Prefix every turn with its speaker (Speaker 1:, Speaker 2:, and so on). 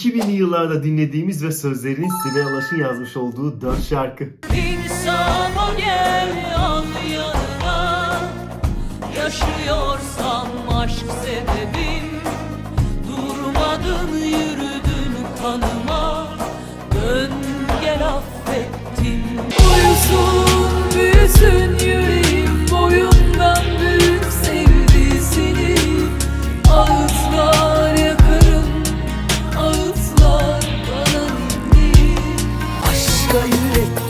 Speaker 1: 2000'li yıllarda dinlediğimiz ve sözlerini Sibel Alaş'ın yazmış olduğu 4 şarkı.
Speaker 2: İnsan ol gel yanına Yaşıyorsam aşk sebebim Durmadın yürüdün kanıma başka illet